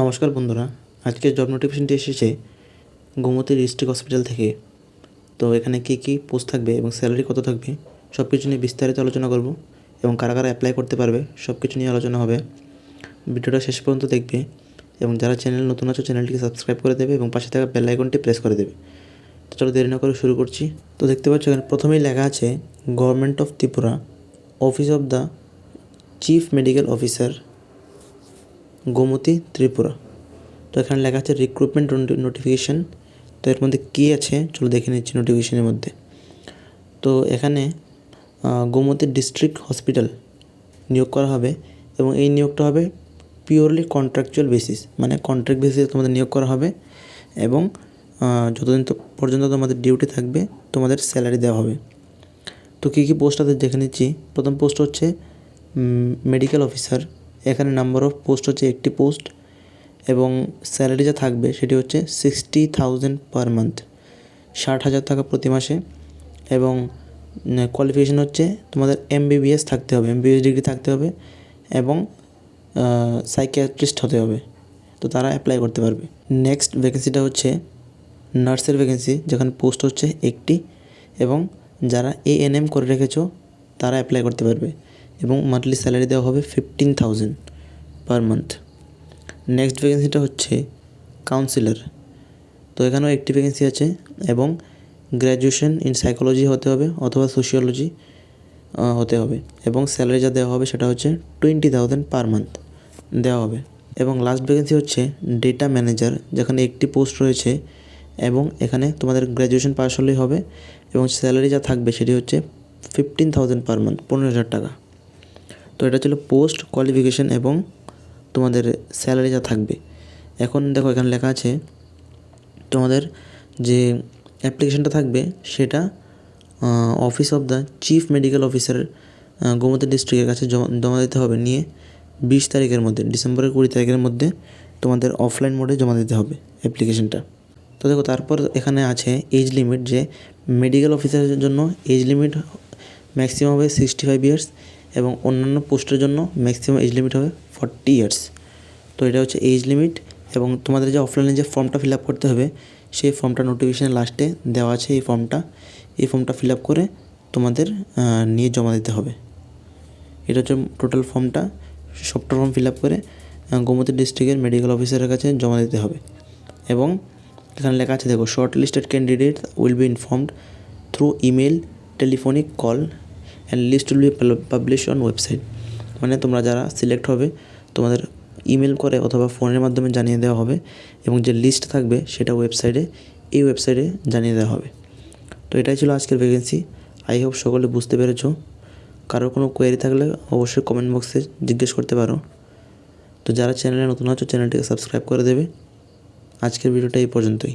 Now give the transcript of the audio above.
নমস্কার বন্ধুরা, আজকে জব নোটিফিকেশনটি এসেছে গোমতী ডিস্ট্রিক্ট হসপিটাল থেকে। তো এখানে কী কী পোস্ট থাকবে এবং স্যালারি কত থাকবে সব কিছু নিয়ে বিস্তারিত আলোচনা করব এবং কারা কারা অ্যাপ্লাই করতে পারবে সব কিছু নিয়ে আলোচনা হবে। ভিডিওটা শেষ পর্যন্ত দেখবে এবং যারা চ্যানেল নতুন আছে চ্যানেলটিকে সাবস্ক্রাইব করে দেবে এবং পাশে থাকা বেল আইকনটি প্রেস করে দেবে। তো চলো দেরি না করে শুরু করছি। তো দেখতে পাচ্ছ এখানে প্রথমেই লেখা আছে government of Tripura office of the chief medical officer Gomati, Tripura. তো এখানে লেখা আছে রিক্রুটমেন্ট নোটিফিকেশান তো এর মধ্যে কী আছে? চলো দেখে নিচ্ছি নোটিফিকেশানের মধ্যে। তো এখানে গোমতী ডিস্ট্রিক্ট হসপিটাল নিয়োগ করা হবে এবং এই নিয়োগটা হবে পিওরলি কন্ট্রাকচুয়াল বেসিস মানে কন্ট্রাক্ট বেসিসে তোমাদের নিয়োগ করা হবে এবং যতদিন পর্যন্ত তোমাদের ডিউটি থাকবে, তোমাদের স্যালারি দেওয়া হবে। তো কী কী পোস্ট আছে দেখে নিচ্ছি। প্রথম পোস্ট হচ্ছে মেডিকেল অফিসার এখানে নাম্বার অফ পোস্ট হচ্ছে একটি পোস্ট এবং স্যালারি যা থাকবে সেটি হচ্ছে সিক্সটি থাউজেন্ড পার মান্থ ষাট হাজার টাকা প্রতি মাসে এবং কোয়ালিফিকেশন হচ্ছে তোমাদের এমবিবিএস থাকতে হবে এমবিবিএস ডিগ্রি থাকতে হবে এবং সাইকিয়াট্রিস্ট হতে হবে। তো তারা অ্যাপ্লাই করতে পারবে। নেক্সট ভ্যাকেন্সিটা হচ্ছে নার্সের ভ্যাকেন্সি যেখানে পোস্ট হচ্ছে একটি এবং যারা এএনএম করে রেখেছো, তারা অ্যাপ্লাই করতে পারবে। এবং মান্থলি স্যালারি দেওয়া হবে fifteen thousand per month next ভ্যাকেন্সিটা হচ্ছে কাউন্সিলর তো এখানেও একটি ভ্যাকেন্সি আছে এবং গ্র্যাজুয়েশন ইন সাইকোলজি হতে হবে অথবা সোশিওলজি হতে হবে এবং স্যালারি যা দেওয়া হবে সেটা হচ্ছে টোয়েন্টি থাউজেন্ড পার মান্থ দেওয়া হবে। এবং লাস্ট ভ্যাকেন্সি হচ্ছে ডেটা ম্যানেজার যেখানে একটি পোস্ট রয়েছে এবং এখানে তোমাদের গ্র্যাজুয়েশন পাস হলেই হবে এবং স্যালারি যা থাকবে সেটি হচ্ছে ফিফটিন থাউজেন্ড পার মান্থ পনেরো হাজার টাকা। তো এটা ছিল পোস্ট কোয়ালিফিকেশন এবং তোমাদের স্যালারি যা থাকবে। এখন দেখো এখানে লেখা আছে, তোমাদের যে অ্যাপ্লিকেশনটা থাকবে সেটা office of the chief medical officer Gomati ডিস্ট্রিক্টের কাছে জমা দিতে হবে। নিয়ে বিশ তারিখের মধ্যে, ডিসেম্বরের কুড়ি তারিখের মধ্যে তোমাদের অফলাইন মোডে জমা দিতে হবে অ্যাপ্লিকেশনটা তো দেখো তারপর এখানে আছে এজ লিমিট যে মেডিকেল অফিসারের জন্য এজ লিমিট ম্যাক্সিমাম হবে সিক্সটি ফাইভ ইয়ার্স এবং অন্যান্য পোস্টের জন্য ম্যাক্সিমাম এজ লিমিট হবে ফর্টি ইয়ার্স তো এটা হচ্ছে এজ লিমিট এবং তোমাদের যে অফলাইনে যে ফর্মটা ফিল আপ করতে হবে, সেই ফর্মটা নোটিফিকেশানের লাস্টে দেওয়া আছে এই ফর্মটা এই ফর্মটা ফিল আপ করে তোমাদের নিয়ে জমা দিতে হবে। এটা হচ্ছে টোটাল ফর্মটা সবটা ফর্ম ফিল আপ করে গোমতী ডিস্ট্রিক্টের মেডিকেল অফিসারের কাছে জমা দিতে হবে। এবং এখানে লেখা আছে, দেখো short listed candidate will be informed through email telephonic call and list will be publish on website মানে তোমরা যারা সিলেক্ট হবে, তোমাদের ইমেল করে অথবা ফোনের মাধ্যমে জানিয়ে দেওয়া হবে এবং যে লিস্ট থাকবে সেটা ওয়েবসাইটে এই ওয়েবসাইটে জানিয়ে দেওয়া হবে। তো এটাই ছিল আজকের ভ্যাকেন্সি আই হোপ সকলে বুঝতে পেরেছ। কারোর কোনো কোয়েরি থাকলে অবশ্যই কমেন্ট বক্সে জিজ্ঞেস করতে পারো। তো যারা চ্যানেলে নতুন আছো চ্যানেলটিকে সাবস্ক্রাইব করে দেবে। আজকের ভিডিওটা এই পর্যন্তই।